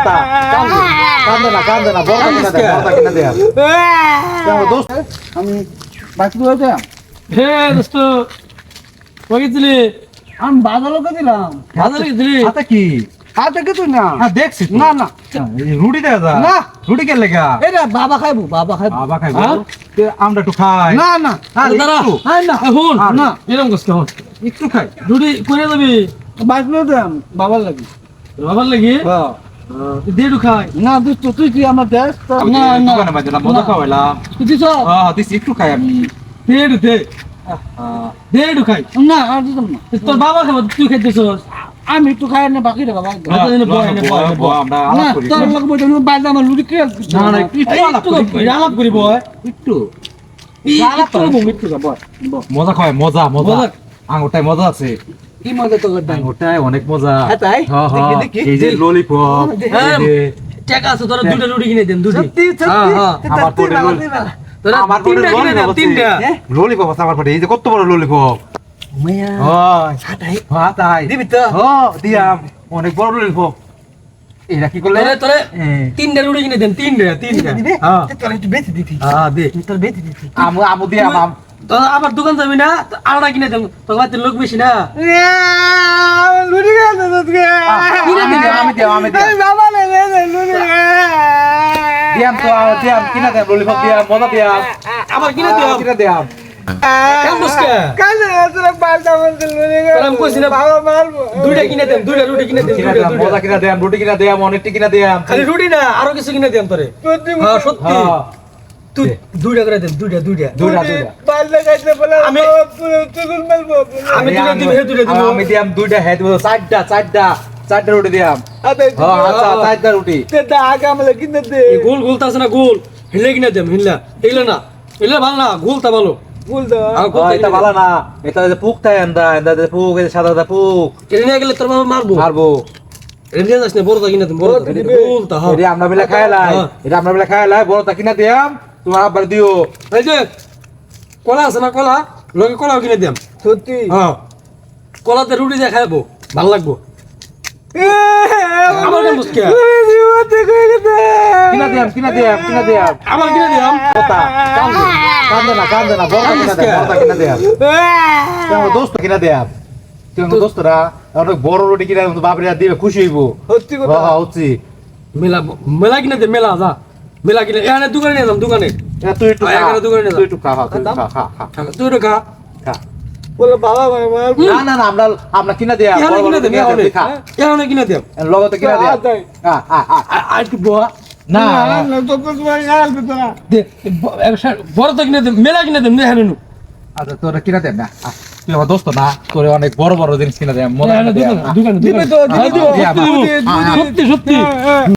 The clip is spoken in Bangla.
কথা। কান্দে না কান্দে না বড়টা কিনা দে বড়টা কিনা দে কেমন দোস্ত? আমি বাকি হে দোস্ত দিলাম কি? হাতে কিছু না। হ্যাঁ দেখছি না না। রুটি দেখা যা না। রুটি কে লেগা এই রে বাবা খাইবো বাবা খাইবো। বাবা খাই হ্যাঁ? আমরা একটু খাই। না না। আরে দাঁড়া। হাই না। হুন। না। এরকম হন একটু খাই। রুটি কইরে যাবি বাকি বলতে বাবার লাগি। বাবার লাগি? হ্যাঁ। দেড়ু খাই। না তুই তুই কি আমার দেশ? আমি না না। মজা। খাওয়াইলাম দিছ হ্যাঁ দিছি একটু খাই আমি। দেড়ু দে। দেড়ু খাই। না আর দিতাম না। তোর বাবা খাবার তুই খাইতেছস? আমি একটু খাই না বাকি রে বাবা হ্যাঁ, না আলাপ করি। তোর লোক বলতে আমি বাইরে আমার লুড়ি কে না না একটু আলাপ করি বয়। একটু। আলাপ করব মিট্টু বয়। মজা খাওয়াই মজা মজা। মজা। আঙুরটায় মজা আছে। কি মজা তো করতাম? আঙুরটায় অনেক মজা। হ্যাঁ, তাই? হ্যাঁ, হ্যাঁ। দেখি, দেখি। এই যে ললিপপ হ্যাঁ। টাকা আছে তোরা দুইটা রুটি কিনে দেন দুটি সত্যি হ্যাঁ, সত্যি হ্যাঁ। আমার বাবা। তোরা আমার তিনটা পরে কিনে দেন তিনটা। হ্যাঁ? ললিপপ আছে আমার পরে এই যে কত বড় ললিপপ মাইয়া হয়। হাতাই হ্যাঁ তাই। দিবি তো। হ্যাঁ দিয়াম। অনেক বড় ললিপপ এটা কি করলে? তোরে হ্যাঁ। তিনটা রুটি কিনে দেন তিনটা তিনটা। দিবি হ্যাঁ। তোর একটু বেশি দিতি। হ্যাঁ দে। তোর বেশি দিতি। আমু আমু দিয়াম আম। তো আবার দোকান যাবি না? আড়া কিনে দেন তোর বাড়িতে লোক বেশি না? কিনে দিবি, দিয়াম, দিয়াম। দিয়াম তো দিয়াম কিনা দিয়াম ললিপপ দিয়াম মজা দিয়াম। কিনা দিয়াম। কেন না, দুইটা কিনে দেন দুইটা রুটি কিনে দেন কিনা দিয়াম কিনা দিয়াম রুটি কিনা দিয়াম অনেকটি কিনা দিয়াম। খালি রুটি না আরও কিছু কিনে দেন তোরে। সত্যি। হ্যাঁ হ্যাঁ। তুই দুইটা করে দেন দুইটা দুইটা। দুইটা দুইটা। আমি- আমি দুইটা দিব হে দুইটা দিব আমি দিয়াম দুইটা হ্যাঁ দিব। চারটা চারটা চারটা রুটি দিয়াম আচ্ছা চারটা রুটি। তে আগে আমাকে কিনে দে। গোল গোল আছে না গোল। হিলে কিনে না। ভালো না ভুল। ভালো না। এটা পুক পুক সাদা পুক। নিয়ে গেলে তোর বাবা মারবো? মারবো। বড়টা বড়টা এটা আমরা বেলা খাইলাই হ্যাঁ। এটা আমরা বেলা খাইলাই বড়টা কিনা দিয়াম। তোমার আব্বার দিও। এই যে কলা আছে না কলা? লগে কলাও কিনে দিম। সত্যি? হ্যাঁ। কলাতে রুটি দিয়ে খাইবো। ভালো লাগবো। আমার কেন বুঝকে কিনা দিয়াম কিনা দিয়াম কিনা দিয়াম। আমার কিনে দিলাম কথা। কান্দে। কান্দে না কান্দে না। বড়টা কিনা দিয়াম বড়টা কিনা দিয়াম। তোমার দোস্ত কিনা দিয়াম? তোমার দোস্তরা? অনেক বড় রুটি কিনা বাপরে দিবে খুশি হইব। সত্যি কথা। হ্যাঁ হচ্ছি। মেলা মেলা কিনে দে মেলা যা। মেলা কিনে এখানে দোকানে নিয়ে যাম দোকানে। তুই একটু আয়, খা এখানে দোকানে যা। তুই একটু খা খা, খা খা খা। তুই এটা খা। খা। বলে বাবা মার মার না না না আমরা আমরা কিনা এখানে বড় কিনে লগতে আর বয়া না। তো বড় কিনে দেম মেলা কিনে এখানে নু আচ্ছা তোরা কিনা দেন না তুই আমার দোস্ত না তোরে অনেক বড় বড় জিনিস কিনা দেয় মনে দিবে তো, দিবে হ্যাঁ। সত্যি সত্যি। হ্যাঁ, হ্যাঁ।